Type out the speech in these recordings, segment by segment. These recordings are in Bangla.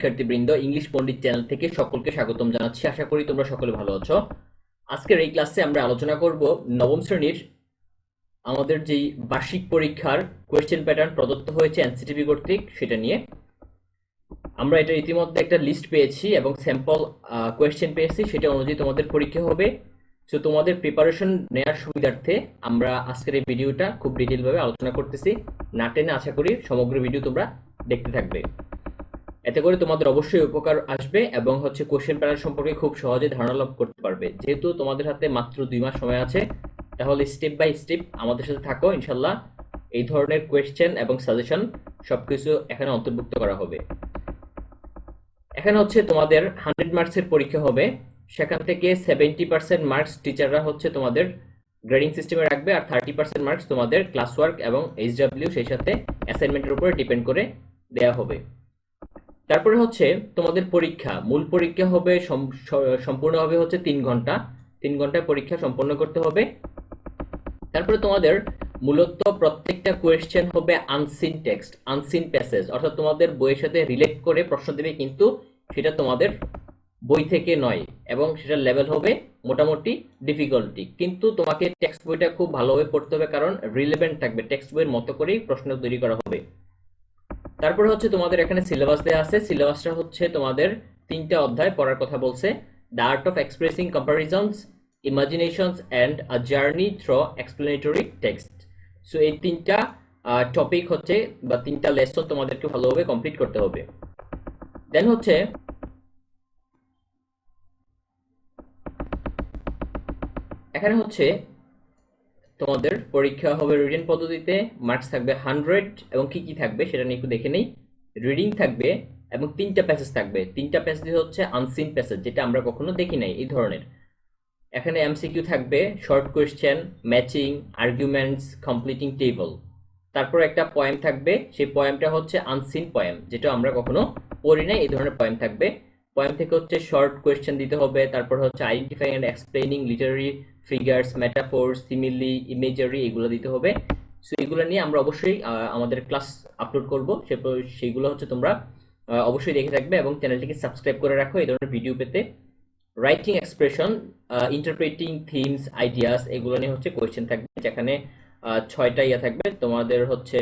শিক্ষার্থীবৃন্দ, ইংলিশ পণ্ডিত চ্যানেল থেকে সকলকে স্বাগতম জানাচ্ছি। আশা করি তোমরা সকলে ভালো আছো। আজকের এই ক্লাসে আমরা আলোচনা করব নবম শ্রেণির আমাদের যেই বার্ষিক পরীক্ষার কোয়েশ্চেন প্যাটার্ন প্রদত্ত হয়েছে এনসিটিভি কর্তৃক সেটা নিয়ে। আমরা এটা ইতিমধ্যে একটা লিস্ট পেয়েছি এবং স্যাম্পল কোয়েশ্চেন পেয়েছি। সেটা অনুযায়ী তোমাদের পরীক্ষা হবে। সো তোমাদের প্রিপারেশন নেওয়ার সুবিধার্থে আমরা আজকের এই ভিডিওটা খুব ডিটেলভাবে আলোচনা করতেছি। না টেনে আশা করি সমগ্র ভিডিও তোমরা দেখতে থাকবে। এতে করে তোমাদের অবশ্যই উপকার আসবে এবং হচ্ছে কোশ্চেন প্যাটার্ন সম্পর্কে খুব সহজে ধারণা লাভ করতে পারবে। যেহেতু তোমাদের হাতে মাত্র দুই মাস সময় আছে, তাহলে স্টেপ বাই স্টেপ আমাদের সাথে থাকো ইনশাল্লাহ এই ধরনের কোয়েশ্চেন এবং সাজেশন সবকিছু এখানে অন্তর্ভুক্ত করা হবে। এখানে হচ্ছে তোমাদের হান্ড্রেড মার্কসের পরীক্ষা হবে। সেখান থেকে সেভেন্টি পার্সেন্ট মার্কস টিচাররা হচ্ছে তোমাদের গ্রেডিং সিস্টেমে রাখবে আর থার্টি পার্সেন্ট মার্কস তোমাদের ক্লাস ওয়ার্ক এবং এইচডাব্লিউ সেই সাথে অ্যাসাইনমেন্টের উপরে ডিপেন্ড করে দেওয়া হবে। তারপরে হচ্ছে তোমাদের পরীক্ষা। মূল পরীক্ষা হবে সম- সম্পূর্ণ হবে হচ্ছে তিন ঘণ্টা। তিন ঘন্টায় পরীক্ষা সম্পন্ন করতে হবে। তারপরে তোমাদের মূলত প্রত্যেকটা কোয়েশ্চেন হবে আনসিন টেক্সট আনসিন প্যাসেজ অর্থাৎ তোমাদের বইয়ের সাথে রিলেট করে প্রশ্ন দেবে কিন্তু সেটা তোমাদের বই থেকে নয় এবং সেটার লেভেল হবে মোটামুটি ডিফিকাল্টি কিন্তু তোমাকে টেক্সট বইটা খুব ভালোভাবে পড়তে হবে কারণ রিলেভেন্ট থাকবে। টেক্সট বইয়ের মতো করেই প্রশ্ন তৈরি করা হবে। তারপরে হচ্ছে তোমাদের এখানে সিলেবাস দেওয়া আছে। সিলেবাসটা হচ্ছে তোমাদের তিনটা অধ্যায় পড়ার কথা বলছে। The art of expressing comparisons imaginations and a journey through explanatory text so এই তিনটা টপিক হচ্ছে বা তিনটা লেসন তোমাদেরকে ভালোভাবে কমপ্লিট করতে হবে। দেন হচ্ছে, এখানে হচ্ছে তোমাদের পরীক্ষা হবে রিটেন পদ্ধতিতে মার্কস থাকবে হান্ড্রেড এবং কি কি থাকবে সেটা নিয়ে একটু দেখে নেই। রিডিং থাকবে এবং তিনটা প্যাসেজ থাকবে। তিনটা প্যাসেজ হচ্ছে আনসিন প্যাসেজ যেটা আমরা কখনো দেখি নাই এই ধরনের। এখানে এমসিকিউ থাকবে short question matching arguments completing table তারপর একটা পয়েম থাকবে, সেই পয়েমটা হচ্ছে আনসিন পয়েম যেটা আমরা কখনো পড়ি নাই, এই ধরনের পয়েম থাকবে। পয়েম থেকে হচ্ছে শর্ট কোয়েশ্চেন দিতে হবে, তারপর হচ্ছে identify and explaining literary figures metaphor simile imagery এগুলো দিতে হবে। সো এগুলো নিয়ে আমরা অবশ্যই আমাদের ক্লাস আপলোড করব। সেগুলো হচ্ছে তোমরা অবশ্যই দেখে থাকবে এবং চ্যানেলটিকে সাবস্ক্রাইব করে রাখো এই ধরনের ভিডিও পেতে। Writing expression interpreting themes ideas এগুলো নিয়ে হচ্ছে কোয়েশ্চেন থাকবে, যেখানে ছয়টা ইয়ে থাকবে। তোমাদের হচ্ছে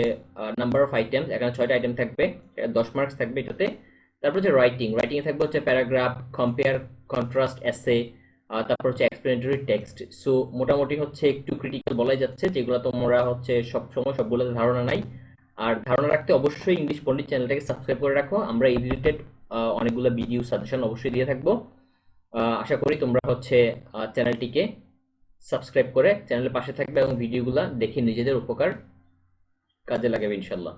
নাম্বার অফ আইটেমস এখানে ছয়টা আইটেম থাকবে দশ মার্কস থাকবে এটাতে। তারপর হচ্ছে রাইটিং রাইটিং থাকবে হচ্ছে প্যারাগ্রাফ কম্পেয়ার কন্ট্রাস্ট এসে তারপর হচ্ছে এক্সপ্লেনেটরি টেক্সট সো মোটামুটি হচ্ছে একটু ক্রিটিক্যাল বলাই যাচ্ছে, যেগুলো তোমরা হচ্ছে সব সময় সবগুলোতে ধারণা নাই। আর ধারণা রাখতে অবশ্যই ইংলিশ পণ্ডিত চ্যানেলটাকে সাবস্ক্রাইব করে রাখো। আমরা এই রিলেটেড অনেকগুলো ভিডিও সাজেশন অবশ্যই দিয়ে থাকব। আশা করি তোমরা হচ্ছে চ্যানেলটিকে সাবস্ক্রাইব করে চ্যানেলের পাশে থাকবে এবং ভিডিওগুলো দেখে নিজেদের উপকার কাজে লাগাবে ইনশাল্লাহ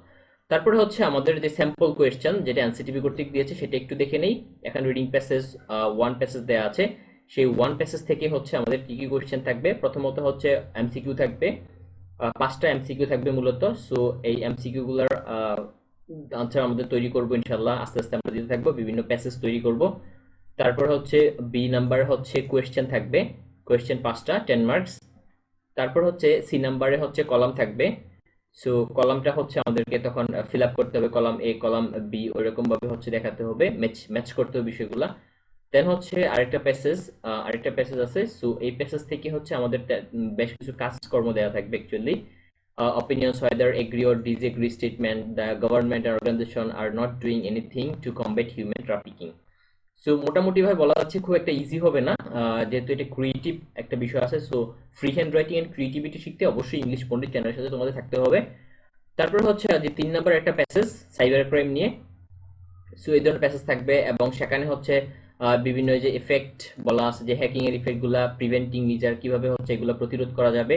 তারপরে হচ্ছে আমাদের যে স্যাম্পল কোয়েশ্চেন যেটা এনসিটিভি কর্তৃক দিয়েছে, সেটা একটু দেখে নেই। এখানে রিডিং প্যাসেজ ওয়ান প্যাসেজ দেওয়া আছে। সেই ওয়ান প্যাসেজ থেকে হচ্ছে আমাদের কি কি কোয়েশ্চেন থাকবে? প্রথমত হচ্ছে এমসিকিউ থাকবে। পাঁচটা এমসিকিউ থাকবে মূলত। সো এই এমসিকিউ গুলার আনসার আমাদের তৈরি করব ইনশাল্লাহ আস্তে আস্তে আমরা দিতে থাকব, বিভিন্ন প্যাসেজ তৈরি করব। তারপর হচ্ছে বি নাম্বার হচ্ছে কোয়েশ্চেন থাকবে। কোয়েশ্চেন পাঁচটা টেন মার্কস তারপর হচ্ছে সি নাম্বারে হচ্ছে কলাম থাকবে। সো কলামটা হচ্ছে আমাদেরকে তখন ফিল আপ করতে হবে কলাম এ কলাম বি ওইরকম ভাবে হচ্ছে দেখাতে হবে ম্যাচ ম্যাচ করতে হবে বিষয়গুলা। দেন হচ্ছে আরেকটা প্যাসেজ আরেকটা প্যাসেজ আছে। সো এই প্যাসেজ থেকে হচ্ছে আমাদের বেশ কিছু কাজকর্ম দেওয়া থাকবে actually opinions whether agree or disagree statement, the government and organization are not doing anything to combat human trafficking so মোটামুটি ভাবে বলা যাচ্ছে খুব একটা ইজি হবে না। যেহেতু এটা ক্রিয়েটিভ একটা বিষয় আছে so free hand writing and creativity শিখতে অবশ্যই ইংলিশ পন্ডিত চ্যানেলের সাথে তোমাদের থাকতে হবে। তারপর হচ্ছে যে তিন নাম্বার একটা প্যাসেজ সাইবার ক্রাইম নিয়ে। সো এই ধরনের প্যাসেজ থাকবে এবং সেখানে হচ্ছে বিভিন্ন যে এফেক্ট বলা আছে, যে হ্যাকিং এর ইফেক্টগুলা প্রিভেন্টিং মিজার কীভাবে হচ্ছে এগুলো প্রতিরোধ করা যাবে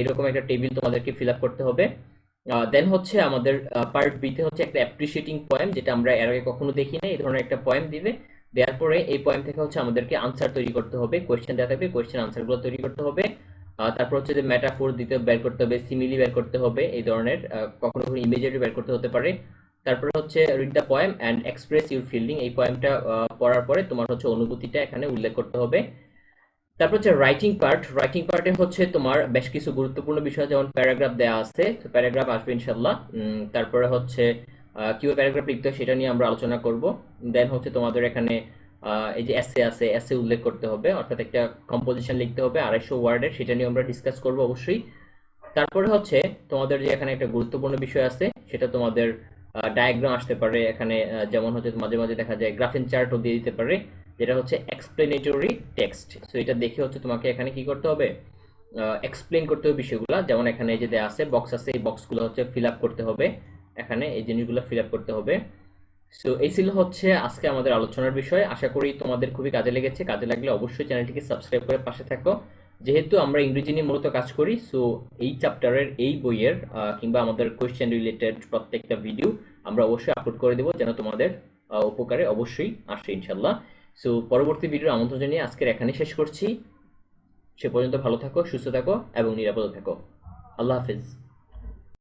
এরকম একটা টেবিল তোমাদেরকে ফিল আপ করতে হবে। দেন হচ্ছে আমাদের পার্ট বিতে হচ্ছে একটা অ্যাপ্রিসিয়েটিং পয়েম যেটা আমরা এর আগে কখনো দেখি না এই ধরনের একটা পয়েম দিবে। দেওয়ার পরে এই পয়েম থেকে হচ্ছে আমাদেরকে আনসার তৈরি করতে হবে কোয়েশ্চেন দেওয়া থাকবে কোয়েশ্চেন আনসারগুলো তৈরি করতে হবে। তারপর হচ্ছে যে মেটাফোর দিতে বের করতে হবে সিমিলি বের করতে হবে, এই ধরনের কখনো কখনো ইমেজারি বের করতে হতে পারে। তারপরে হচ্ছে read the poem and express your feeling এই পয়েমটা পড়ার পরে তোমার হচ্ছে অনুভূতিটা এখানে উল্লেখ করতে হবে। তারপর হচ্ছে রাইটিং পার্ট রাইটিং পার্টে হচ্ছে তোমার বেশ কিছু গুরুত্বপূর্ণ বিষয়, যেমন প্যারাগ্রাফ দেওয়া আছে প্যারাগ্রাফ আসবে ইনশাল্লাহ তারপরে হচ্ছে কীভাবে প্যারাগ্রাফ লিখতে হয়, সেটা নিয়ে আমরা আলোচনা করব। দেন হচ্ছে তোমাদের এখানে এই যে এসে আছে এসে উল্লেখ করতে হবে, অর্থাৎ একটা কম্পোজিশন লিখতে হবে, আড়াইশো ওয়ার্ডের সেটা নিয়ে আমরা ডিসকাস করব অবশ্যই। তারপরে হচ্ছে, তোমাদের যে এখানে একটা গুরুত্বপূর্ণ বিষয় আছে, সেটা তোমাদের ডায়াগ্রাম আসতে পারে, এখানে যেমন হচ্ছে মাঝে মাঝে দেখা যায় গ্রাফিন চার্টও দিয়ে দিতে পারে, যেটা হচ্ছে এক্সপ্লেনেটরি টেক্সট সো এটা দেখে হচ্ছে তোমাকে এখানে কি করতে হবে? এক্সপ্লেন করতে হবে বিষয়গুলো, যেমন এখানে এই যে আছে বক্স আছে, এই বক্সগুলো হচ্ছে ফিল আপ করতে হবে। এখানে এই জিনিসগুলো ফিল আপ করতে হবে। সো এই ছিল হচ্ছে আজকে আমাদের আলোচনার বিষয়। আশা করি তোমাদের খুবই কাজে লেগেছে। কাজে লাগলে অবশ্যই চ্যানেলটিকে সাবস্ক্রাইব করে পাশে থাকো। যেহেতু আমরা ইংরেজি নিয়ে মূলত কাজ করি সো এই চ্যাপ্টারের এই বইয়ের কিংবা আমাদের কোয়েশ্চেন রিলেটেড প্রত্যেকটা ভিডিও আমরা অবশ্যই আপলোড করে দেবো যেন তোমাদের উপকারে অবশ্যই আসে ইনশাল্লাহ সো পরবর্তী ভিডিওর আমন্ত্রণ জানিয়ে আজকের এখানে শেষ করছি। সে পর্যন্ত ভালো থাকো, সুস্থ থাকো এবং নিরাপদে থাকো। আল্লাহ হাফিজ।